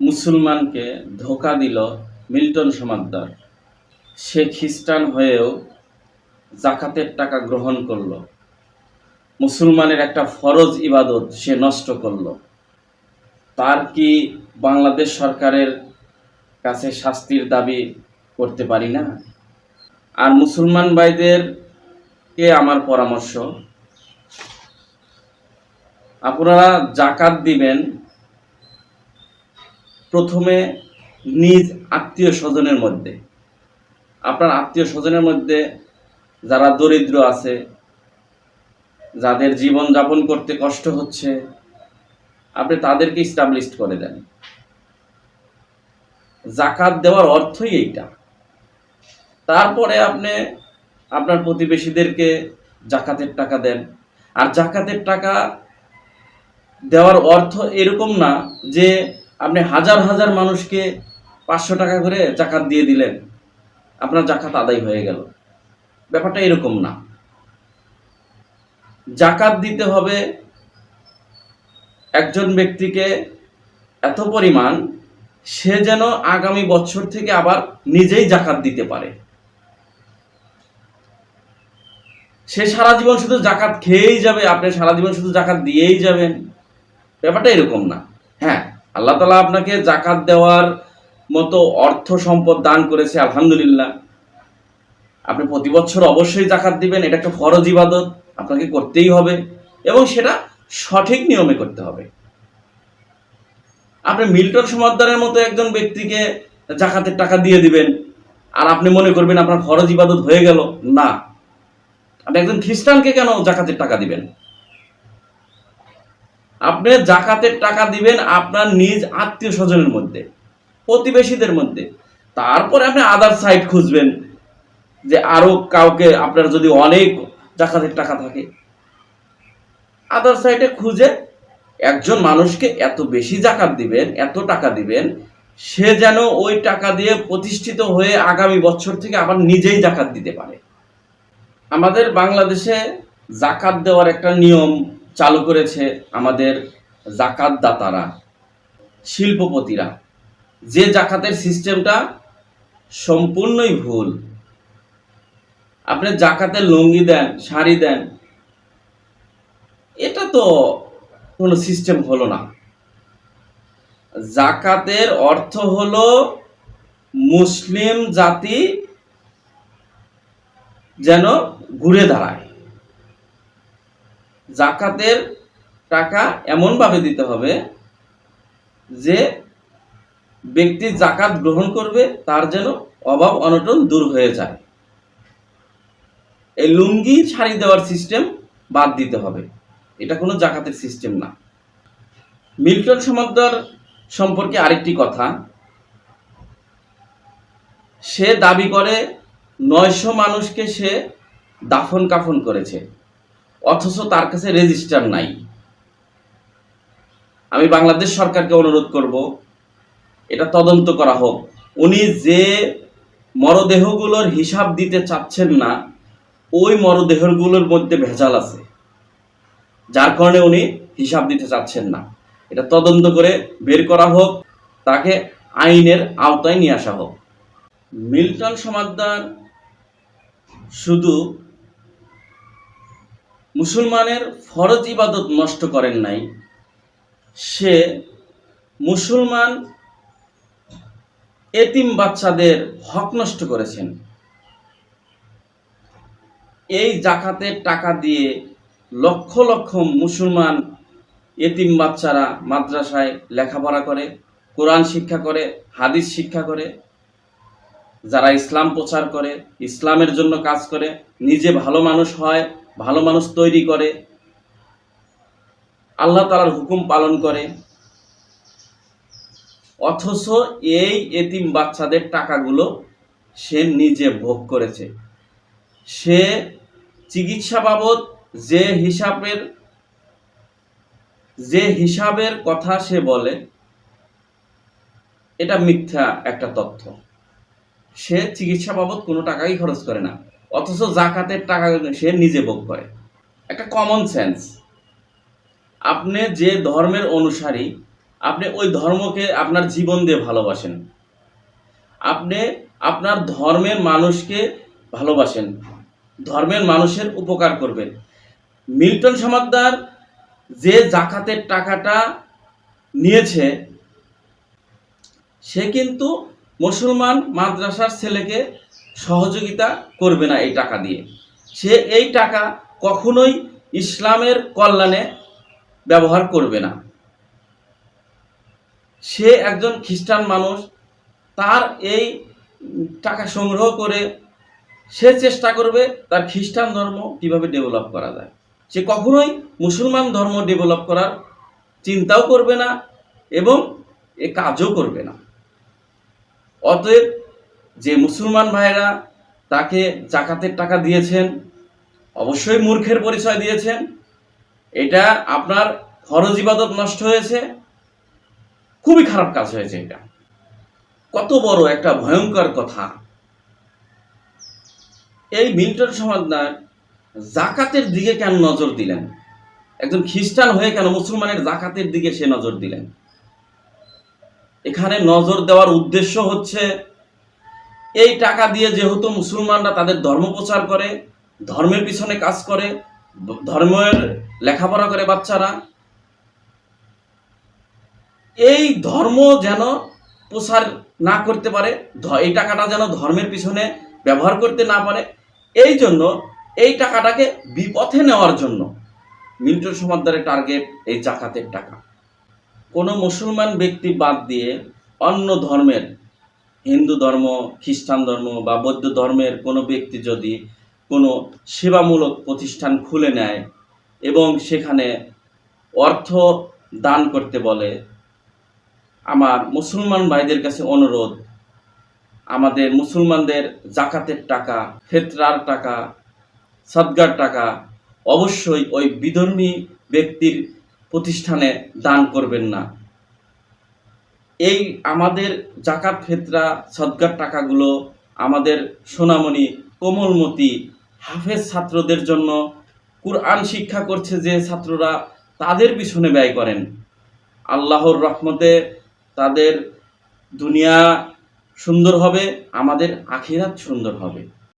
মুসলমানকে ধোকা দিল মিল্টন সমাদ্দার সে খ্রিস্টান হয়েও জাকাতের টাকা গ্রহণ করল। মুসলমানের একটা ফরজ ইবাদত সে নষ্ট করল। তার কি বাংলাদেশ সরকারের কাছে শাস্তির দাবি করতে পারি না? আর মুসলমান ভাইদের কে আমার পরামর্শ। আপনারা জাকাত দিবেন প্রথমে নিজ আত্মীয় স্বজনের মধ্যে। আপনার আত্মীয় স্বজনের মধ্যে যারা দরিদ্র আছে, যাদের জীবন যাপন করতে কষ্ট হচ্ছে, আপনি তাদেরকে স্টাবলিশ করে দেন। জাকাত দেওয়ার অর্থই এইটা। তারপরে আপনি আপনার প্রতিবেশীদেরকে জাকাতের টাকা দেন। আর জাকাতের টাকা দেওয়ার অর্থ এরকম না যে আপনি হাজার হাজার মানুষকে পাঁচশো টাকা করে জাকাত দিয়ে দিলেন। আপনার জাকাত আদায় হয়ে গেল। ব্যাপারটা এরকম না। জাকাত দিতে হবে একজন ব্যক্তিকে এত পরিমাণ, সে যেন আগামী বছর থেকে আবার নিজেই জাকাত দিতে পারে। সে সারা জীবন শুধু জাকাত খেয়েই যাবে, আপনি সারা জীবন শুধু জাকাত দিয়েই যাবেন। ব্যাপারটা এরকম না। হ্যাঁ আল্লাহ তালা আপনাকে জাকাত দেওয়ার মতো অর্থ সম্পদ দান করেছে, আলহামদুলিল্লাহ। আপনি প্রতি বছর অবশ্যই জাকাত দিবেন, এটা একটা ফরজ ইবাদত, আপনাকে করতেই হবে, এবং সেটা সঠিক নিয়মে করতে হবে। আপনি মিল্টন সমাদ্দারের মতো একজন ব্যক্তিকে জাকাতের টাকা দিয়ে দিবেন, আর আপনি মনে করবেন আপনার ফরজ ইবাদত হয়ে গেল, না। আপনি একজন খ্রিস্টানকে কেন জাকাতের টাকা দিবেন? আপনি জাকাতের টাকা দিবেন আপনার নিজ আত্মীয় স্বজনের মধ্যে, প্রতিবেশীদের মধ্যে। তারপরে আপনি আদার সাইড খুঁজবেন যে আরও কাউকে আপনার যদি অনেক জাকাতের টাকা থাকে। আদার সাইডে খুঁজে একজন মানুষকে এত বেশি জাকাত দিবেন, এত টাকা দিবেন, সে যেন ওই টাকা দিয়ে প্রতিষ্ঠিত হয়ে আগামী বছর থেকে আবার নিজেই জাকাত দিতে পারে। আমাদের বাংলাদেশে জাকাত দেওয়ার একটা নিয়ম চালু করেছে আমাদের জাকাত দাতারা শিল্পপতিরা। যে জাকাতের সিস্টেমটা সম্পূর্ণই ভুল। আপনি জাকাতের লুঙ্গি দেন, শাড়ি দেন, এটা তো কোনো সিস্টেম হলো না। জাকাতের অর্থ হলো মুসলিম জাতি যেন ঘুরে দাঁড়ায়। জাকাতের টাকা এমনভাবে দিতে হবে যে ব্যক্তি জাকাত গ্রহণ করবে, তার যেন অভাব অনটন দূর হয়ে যায়। এই লুঙ্গি ছাড়ি দেওয়ার সিস্টেম বাদ দিতে হবে। এটা কোনো জাকাতের সিস্টেম না। মিল্টন সমাদ্দার সম্পর্কে আরেকটি কথা। সে দাবি করে নয়শো মানুষকে সে দাফন কাফন করেছে। অথচ তার কাছে রেজিস্টার নাই। আমি বাংলাদেশ সরকারকে অনুরোধ করব, এটা তদন্ত করা হোক। উনি যে মরদেহগুলোর হিসাব দিতে চাচ্ছেন না, ওই মরদেহগুলোর মধ্যে ভেজাল আছে। যার কারণে উনি হিসাব দিতে চাচ্ছেন না। এটা তদন্ত করে বের করা হোক, তাকে আইনের আওতায় নিয়ে আসা হোক। মিল্টন সমাদ্দার শুধু মুসলমানের ফরজ ইবাদত নষ্ট করেন নাই, সে মুসলমান এতিম বাচ্চাদের হক নষ্ট করেছেন। এই জাকাতের টাকা দিয়ে লক্ষ লক্ষ মুসলমান এতিম বাচ্চারা মাদ্রাসায় লেখাপড়া করে, কোরআন শিক্ষা করে, হাদিস শিক্ষা করে যারা ইসলাম প্রচার করে, ইসলামের জন্য কাজ করে, নিজে ভালো মানুষ হয়, ভালো মানুষ তৈরি করে, আল্লাহ তালার হুকুম পালন করে, অথচ এই এতিম বাচ্চাদের টাকাগুলো সে নিজে ভোগ করেছে। সে চিকিৎসা বাবদ যে হিসাবের যে হিসাবের কথা সে বলে, এটা মিথ্যা একটা তথ্য। সে চিকিৎসা বাবদ কোনো টাকাই খরচ করে না। অথচ জাকাতের টাকা সে নিজে ভোগ করে। একটা কমন সেন্স আপনি যে ধর্মের অনুসারী, আপনি ওই ধর্মকে আপনার জীবন দিয়ে ভালোবাসেন। আপনি আপনার ধর্মের মানুষকে ভালোবাসেন। ধর্মের মানুষের উপকার করবেন। মিল্টন সমাদ্দার যে জাকাতের টাকাটা নিয়েছে, সে কিন্তু মুসলমান মাদ্রাসার ছেলেকে সহযোগিতা করবে না এই টাকা দিয়ে। সে এই টাকা কখনোই ইসলামের কল্যাণে ব্যবহার করবে না। সে একজন খ্রিস্টান মানুষ, তার এই টাকা সংগ্রহ করে সে চেষ্টা করবে তার খ্রিস্টান ধর্ম কীভাবে ডেভেলপ করা যায়। সে কখনোই মুসলমান ধর্ম ডেভেলপ করার চিন্তাও করবে না এবং এ কাজও করবে না। অতএব যে মুসলমান ভাইরা তাকে জাকাতের টাকা দিয়েছেন, অবশ্যই মূর্খের পরিচয় দিয়েছেন। এটা আপনার ফরজ ইবাদত নষ্ট হয়েছে। খুবই খারাপ কাজ হয়েছে এটা। কত বড় একটা ভয়ঙ্কর কথা। এই মিল্টন সমাজদার জাকাতের দিকে কেন নজর দিলেন? একজন খ্রিস্টান হয়ে কেন মুসলমানের জাকাতের দিকে সে নজর দিলেন? এখানে নজর দেওয়ার উদ্দেশ্য হচ্ছে, এই টাকা দিয়ে যেহেতু মুসলমানরা তাদের ধর্ম প্রচার করে, ধর্মের পিছনে কাজ করে, ধর্মের লেখাপড়া করে বাচ্চারা, এই ধর্ম যেন প্রচার না করতে পারে এই টাকাটা যেন ধর্মের পিছনে ব্যবহার করতে না পারে, এই জন্য এই টাকাটাকে বিপথে নেওয়ার জন্য মিল্টন সমাদ্দারের টার্গেট এই জাকাতের টাকা। কোনো মুসলমান ব্যক্তি বাদ দিয়ে অন্য ধর্মের, হিন্দু ধর্ম, খ্রিস্টান ধর্ম বা বৌদ্ধ ধর্মের কোনো ব্যক্তি যদি কোনো সেবামূলক প্রতিষ্ঠান খুলে নেয় এবং সেখানে অর্থ দান করতে বলে, আমার মুসলমান ভাইদের কাছে অনুরোধ, আমাদের মুসলমানদের জাকাতের টাকা, ফেতরার টাকা, সদগার টাকা, অবশ্যই ওই বিধর্মী ব্যক্তির প্রতিষ্ঠানে দান করবেন না। এই আমাদের জাকাত ফেতরা সদগার টাকাগুলো আমাদের সোনামণি কোমলমতি হাফেজ ছাত্রদের জন্য কুরআন শিক্ষা করছে যে ছাত্ররা তাদের পিছনে ব্যয় করেন। আল্লাহর রহমতে তাদের দুনিয়া সুন্দর হবে, আমাদের আখিরাত সুন্দর হবে।